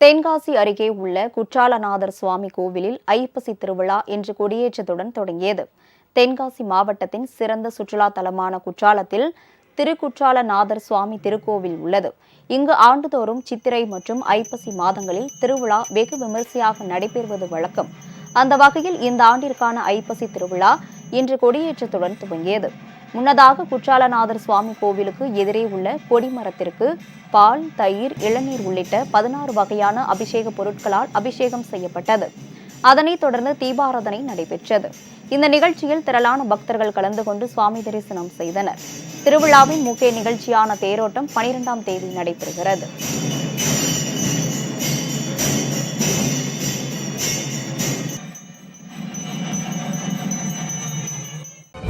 தென்காசி அருகே உள்ள குற்றாலநாதர் சுவாமி கோவிலில் ஐப்பசி திருவிழா இன்று கொடியேற்றத்துடன் தொடங்கியது. தென்காசி மாவட்டத்தின் சிறந்த சுற்றுலா தலமான குற்றாலத்தில் திருக்குற்றாலநாதர் சுவாமி திருக்கோவில் உள்ளது. இங்கு ஆண்டுதோறும் சித்திரை மற்றும் ஐப்பசி மாதங்களில் திருவிழா வெகு விமரிசையாக நடைபெறுவது வழக்கம். அந்த வகையில் இந்த ஆண்டிற்கான ஐப்பசி திருவிழா இன்று கொடியேற்றத்துடன் துவங்கியது. முன்னதாக குற்றாலநாதர் சுவாமி கோவிலுக்கு எதிரே உள்ள கொடிமரத்திற்கு பால் தயிர் இளநீர் உள்ளிட்ட பதினாறு வகையான அபிஷேக பொருட்களால் அபிஷேகம் செய்யப்பட்டது. அதனைத் தொடர்ந்து தீபாராதனை நடைபெற்றது. இந்த நிகழ்ச்சியில் திரளான பக்தர்கள் கலந்து கொண்டு சுவாமி தரிசனம் செய்தனர். திருவிழாவின் முக்கிய நிகழ்ச்சியான தேரோட்டம் பனிரெண்டாம் தேதி நடைபெறுகிறது.